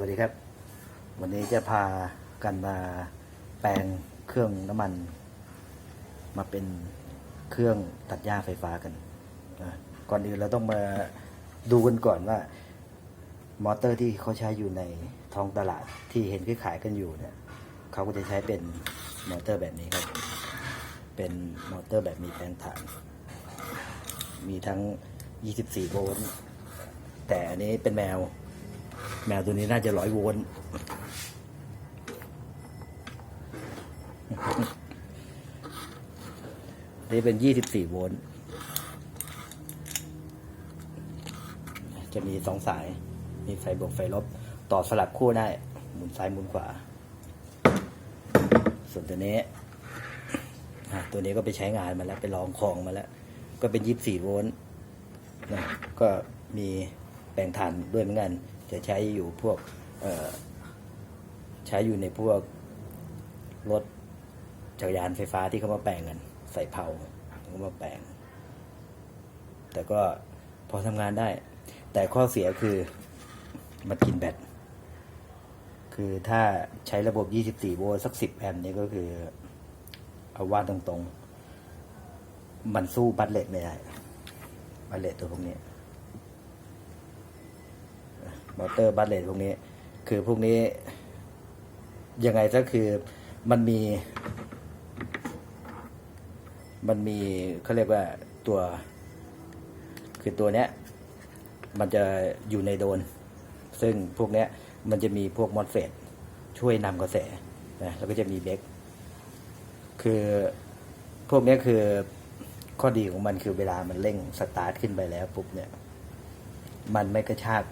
วัสดีครับ วันนี้จะพากันมาแปลงเครื่องน้ำมัน มาเป็นเครื่องตัดหญ้าไฟฟ้ากันนะก่อนอื่นเราต้องมาดูกันก่อนว่า มอเตอร์ที่เขาใช้อยู่ในท้องตลาดที่เห็นขายกันอยู่เนี่ยเขาก็จะใช้เป็นมอเตอร์แบบนี้ครับ เป็นมอเตอร์แบบมีแปลงถ่าน มีทั้ง 24 โวลต์แต่อันนี้เป็นแมว แมวตัวนี้น่าจะร้อยโวลต์นี่เป็น24โวลต์จะมีสองสาย มีไฟบวกไฟลบ ต่อสลับคู่ได้ หมุนซ้ายหมุนขวา ส่วนตัวนี้ตัวนี้ก็ไปใช้งานมาแล้ว ไปลองของมาแล้ว ก็เป็น24โวลต์ก็มี แปลงถ่านด้วยเหมือนกัน จะใช้อยู่พวกใช้อยู่ในพวกรถจักรยานไฟฟ้าที่เขามาแปลงกันใส่เผาเขามาแปลง แต่ก็พอทำงานได้ แต่ข้อเสียคือมันกินแบตคือถ้าใช้ระบบ 24 โวลต์สัก 10 แอมป์นี่ก็คือเอาว่าตรงๆ มันสู้บัตเลตไม่ได้ บัตเลตตัวพวกนี้ มอเตอร์บัตเลตพวกนี้ คือพวกนี้ ยังไงก็คือมันมี มันมีเขาเรียกว่าตัว คือตัวเนี้ย มันจะอยู่ในโดน ซึ่งพวกเนี้ย มันจะมีพวกมอสเฟตช่วยนำกระแสนะแล้วก็จะมีเบรกคือพวกนี้คือข้อดีของมันคือเวลามันเร่งสตาร์ทขึ้นไปแล้วปุ๊บเนี่ย มันไม่กระชาก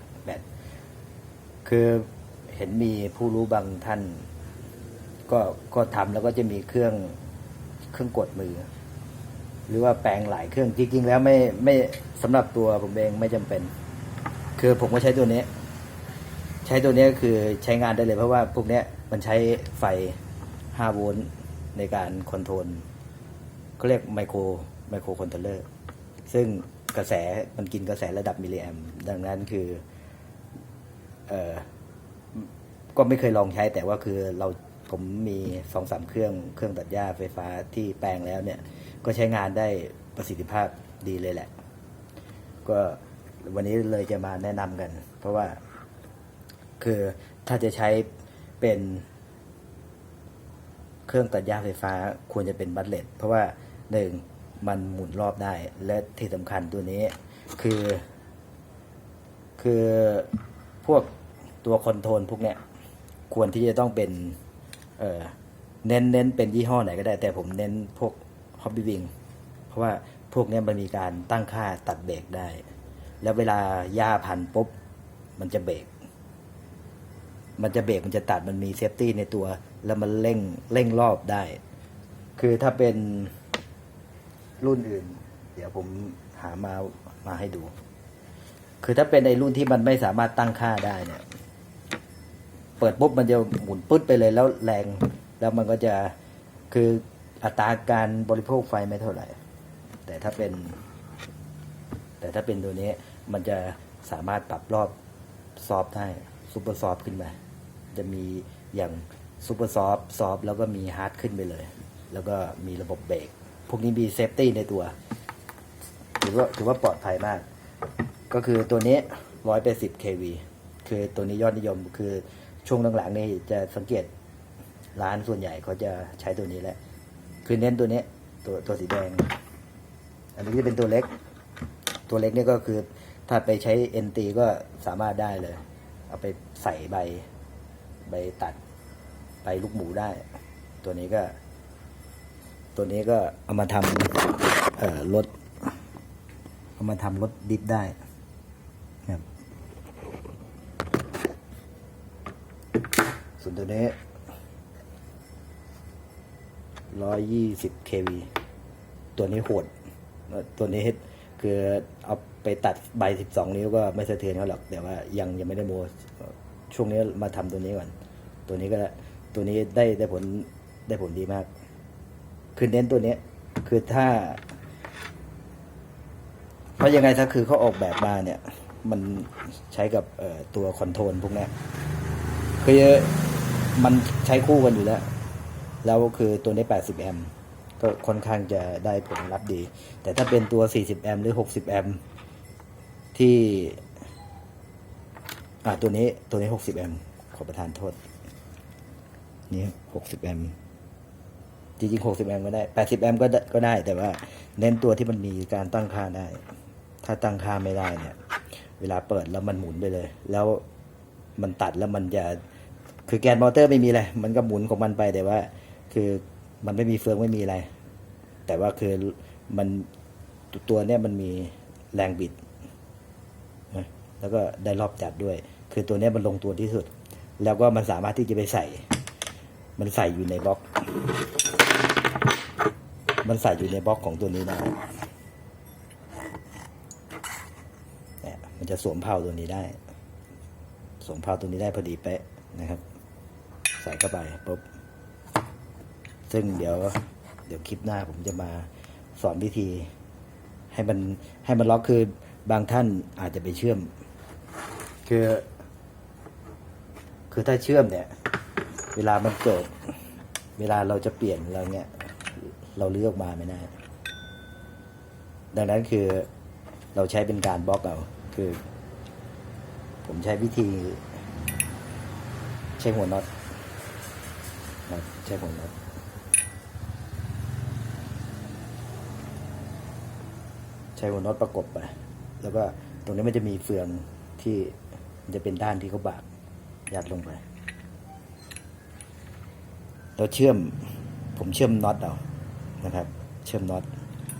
คือเห็นมีผู้รู้บางท่าน ก็ก็ทำแล้วก็จะมีเครื่องเครื่องกดมือ หรือว่าแปลงหลายเครื่องจริงๆแล้วไม่ไม่สำหรับตัวผมเองไม่จำเป็น คือผมก็ใช้ตัวนี้ ใช้ตัวนี้ก็คือใช้งานได้เลยเพราะว่าพวกนี้มันใช้ไฟ 5 โวลต์ในการคอนโทรลเขาเรียกไมโครไมโครคอนโทรลเลอร์ซึ่งกระแสมันกินกระแสระดับมิลลิแอมดังนั้นคือ ก็ไม่เคยลองใช้แต่ว่าคือเราผมมีสองสามเครื่องเครื่องตัดหญ้าไฟฟ้าที่แปลงแล้วเนี่ย ก็ใช้งานได้ประสิทธิภาพดีเลยแหละ ก็วันนี้เลยจะมาแนะนำกัน เพราะว่า คือถ้าจะใช้เป็นเครื่องตัดหญ้าไฟฟ้าควรจะเป็นบัตเลตเพราะว่าหนึ่งมันหมุนรอบได้ และที่สำคัญตัวนี้ คือ คือ พวกตัวคอนโทรลพวกเนี้ยควรที่จะต้องเป็นเออเน้นเน้นเป็นยี่ห้อไหนก็ได้ แต่ผมเน้นพวก Hobby Wing เพราะว่าพวกเนี้ยมันมีการตั้งค่าตัดเบรกได้ แล้วเวลาหญ้าพันปุ๊บ มันจะเบรกมันจะเบรกมันจะตัดมันมีเซฟตี้ในตัว แล้วมันเร่งเร่งรอบได้ คือถ้าเป็นรุ่นอื่น เดี๋ยวผมหามามาให้ดู คือถ้าเป็นในรุ่นที่มันไม่สามารถตั้งค่าได้เนี่ย เปิดปุ๊บมันจะหมุนปึ๊ดไปเลยแล้วแรง แล้วมันก็จะคืออัตราการบริโภคไฟไม่เท่าไหร่ แต่ถ้าเป็น แต่ถ้าเป็นตัวนี้มันจะสามารถปรับรอบซอฟได้ซูเปอร์ซอฟขึ้นมา จะมีอย่างซูเปอร์ซอฟซอฟแล้วก็มีฮาร์ดขึ้นไปเลย แล้วก็มีระบบเบรกพวกนี้มีเซฟตี้ในตัว ถือว่าถือว่าปลอดภัยมาก ก็คือตัวนี้180 kV คือตัวนี้ยอดนิยมคือช่วงหลังๆนี่จะสังเกตร้านส่วนใหญ่เขาจะใช้ตัวนี้แหละ คือเน้นตัวนี้ตัวตัวสีแดง อันนี้จะเป็นตัวเล็ก ตัวเล็กนี่ก็คือถ้าไปใช้ NT ก็สามารถได้เลย เอาไปใส่ใบใบตัดใบลูกหมูได้ ตัวนี้ก็ ตัวนี้ก็เอามาทำเอ่อรถเอามาทำรถดิฟได้ครับ ส่วนตัวนี้ร้อยยี่สิบเควีตัวนี้โหด ตัวนี้คือเอาไปตัดใบสิบสองนิ้วก็ไม่สะเทือนเขาหรอก แต่ว่ายังยังไม่ได้โมช่วงนี้มาทำตัวนี้ก่อน ตัวนี้ก็ตัวนี้ได้ได้ผลได้ผลดีมาก คือเน้นตัวเนี้ยคือถ้า เพราะยังไงถ้าคือเขาออกแบบมาเนี่ย มันใช้กับตัวคอนโทรลพวกนี้คือ มันใช้คู่กันอยู่แล้ว แล้วคือตัวนี้ 80 แอมป์ก็ค่อนข้างจะได้ผลลัพธ์ดี แต่ถ้าเป็นตัว 40 แอมป์หรือ 60 แอมป์ที่ อ่าตัวนี้ตัวนี้ 60 แอมป์ขอประทานโทษ นี่ 60 แอมป์จริงๆ 60 แอมป์ก็ได้ 80 แอมป์ก็ก็ได้ แต่ว่าเน้นตัวที่มันมีการตั้งค่าได้ ถ้าตั้งค่าไม่ได้เนี่ย เวลาเปิดแล้วมันหมุนไปเลย แล้วมันตัดแล้วมันจะ คือแกนมอเตอร์ไม่มีอะไร มันก็หมุนของมันไปแต่ว่า คือมันไม่มีเฟืองไม่มีอะไร แต่ว่าคือมันตัวเนี้ยมันมีแรงบิด แล้วก็ได้รอบจัดด้วย คือตัวเนี้ยมันลงตัวที่สุด แล้วก็มันสามารถที่จะไปใส่ มันใส่อยู่ในบล็อก มันใส่อยู่ในบล็อกของตัวนี้ได้เนี่ยมันจะสวมเผาตัวนี้ได้ สวมเผาตัวนี้ได้พอดีเป๊ะนะครับ ใส่เข้าไปปุ๊บซึ่งเดี๋ยว เดี๋ยวคลิปหน้าผมจะมาสอนวิธี ให้มันให้มันล็อกคือบางท่านอาจจะไปเชื่อม คือ คือถ้าเชื่อมเนี่ย เวลามันเกิด เวลาเราจะเปลี่ยนอะไรเงี้ยเราเลือกมาไม่ได้ ดังนั้นคือเราใช้เป็นการบล็อกเอา คือ ผมใช้วิธี ใช้หัวน็อต ครับใช้หัวน็อตใช้หัวน็อตประกบไป แล้วก็ตรงนี้มันจะมีเฟืองที่มันจะเป็นด้านที่เขาบากยัดลงไป เราเชื่อม ผมเชื่อมน็อตเอานะครับ เชื่อมน็อต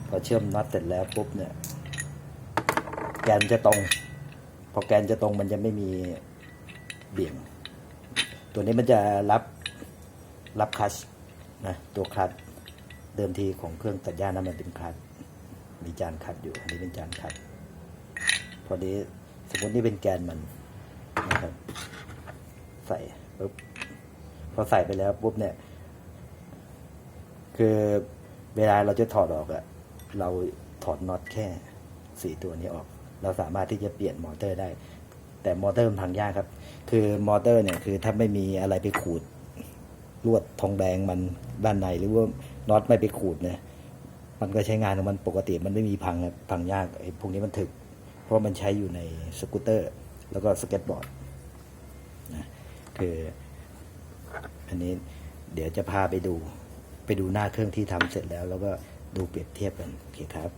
พอเชื่อมน็อตเสร็จแล้วปุ๊บเนี่ย แกนจะตรง พอแกนจะตรงมันจะไม่มีเบี่ยง ตัวนี้มันจะรับ รับคลัชนะตัวคลัชเดิมทีของเครื่องตัดหญ้านั้นมันเป็นคลัชมีจานคัชอยู่อันนี้เป็นจานคัชพอดีสมมตินี่เป็นแกนมันนะครับใส่ปุ๊บพอใส่ไปแล้วปุ๊บเนี่ย คือเวลาเราจะถอดออกอะเราถอดน็อตแค่สี่ตัวนี้ออก เราสามารถที่จะเปลี่ยนมอเตอร์ได้ แต่มอเตอร์มันพังยากครับ คือมอเตอร์เนี่ยคือถ้าไม่มีอะไรไปขูด ลวดทองแดงมันด้านในหรือว่าน็อตไม่ไปขูดเนี่ยมันก็ใช้งานของมันปกติมันไม่มีพังพังยากไอ้พวกนี้มันถึก เพราะมันใช้อยู่ในสกูตเตอร์ แล้วก็สเก็ตบอร์ดนะคืออันนี้เดี๋ยวจะพาไปดูไปดูหน้าเครื่องที่ทำเสร็จแล้ว แล้วก็ดูเปรียบเทียบกันโอเคครับ